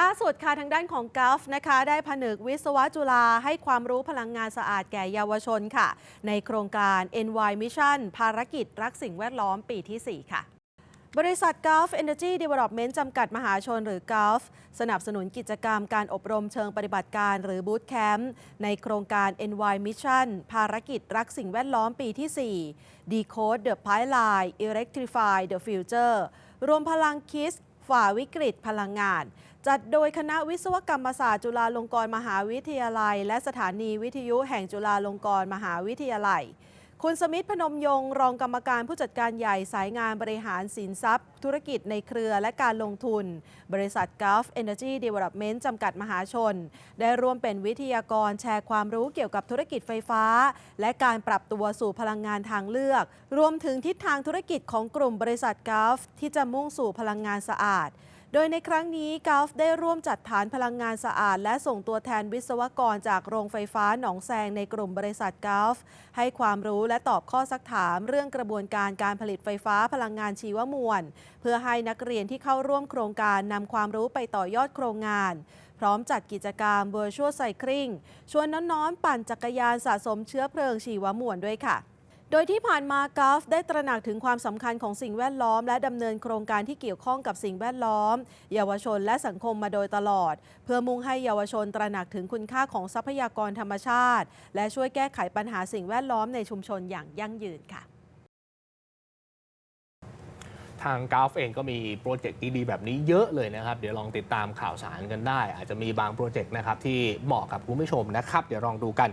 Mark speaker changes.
Speaker 1: ล่าสุดค่ะทางด้านของก u ฟนะคะ ได้ผนึกวิศวะจุฬาให้ความรู้พลังงานสะอาดแก่เยาวชนค่ะ ในโครงการ NY Mission ภารกิจรักสิ่งแวดล้อมปีที่ 4 ค่ะบริษัท Gulf Energy Development จำกัดมหาชนหรือ Gulf สนับสนุนกิจกรรมการอบรมเชิงปฏิบัติการหรือ Boot Camp ในโครงการ NY Mission ภารกิจรักสิ่งแวดล้อมปีที่ 4 Decode the Pipeline Electrify the Future รวมพลังคิสฝ่าวิกฤตพลังงาน จัดโดยคณะวิศวกรรมศาสตร์จุฬาลงกรณ์มหาวิทยาลัย และสถานีวิทยุแห่งจุฬาลงกรณ์มหาวิทยาลัย คุณสมิทธพนมยงรองกรรมการผู้จัดการใหญ่สายงานบริหารสินทรัพย์ ธุรกิจในเครือและการลงทุน บริษัท Gulf Energy Development จำกัดมหาชน ได้ร่วมเป็นวิทยากรแชร์ความรู้เกี่ยวกับธุรกิจไฟฟ้า และการปรับตัวสู่พลังงานทางเลือก รวมถึงทิศทางธุรกิจของกลุ่มบริษัท Gulf ที่จะมุ่งสู่พลังงานสะอาด โดยในครั้งนี้ก u ฟได้ร่วมจัดฐานพลังงานสะอาด และส่งตัวแทนวิศวกรจากโรงไฟฟ้าหนองแซงในกลุ่มบริษัทก u ฟให้ความรู้และตอบข้อซักถาม เรื่องกระบวนการการผลิตไฟฟ้าพลังงานชีวมวล เพื่อให้นักเรียนที่เข้าร่วมโครงการนำความรู้ไปต่อยอดโครงงาน พร้อมจัดกิจกรรม Virtual Cycling ชวนน้องๆปั่นจักรยานสะสมเชื้อเพลิงชีวมวลด้วยค่ะ โดยที่ผ่านมากาฟได้ตระหนักถึงความสำคัญของสิ่งแวดล้อม และดำเนินโครงการที่เกี่ยวข้องกับสิ่งแวดล้อม เยาวชนและสังคมมาโดยตลอด เพื่อมุ่งให้เยาวชนตระหนักถึงคุณค่าของทรัพยากรธรรมชาติ และช่วยแก้ไขปัญหาสิ่งแวดล้อมในชุมชนอย่างยั่งยืนค่ะ
Speaker 2: ทางกราฟเองก็มีโปรเจกต์ดีๆแบบนี้เยอะเลยนะครับ เดี๋ยวลองติดตามข่าวสารกันได้ อาจจะมีบางโปรเจกต์นะครับที่เหมาะกับคุณผู้ชมนะครับ เดี๋ยวลองดูกัน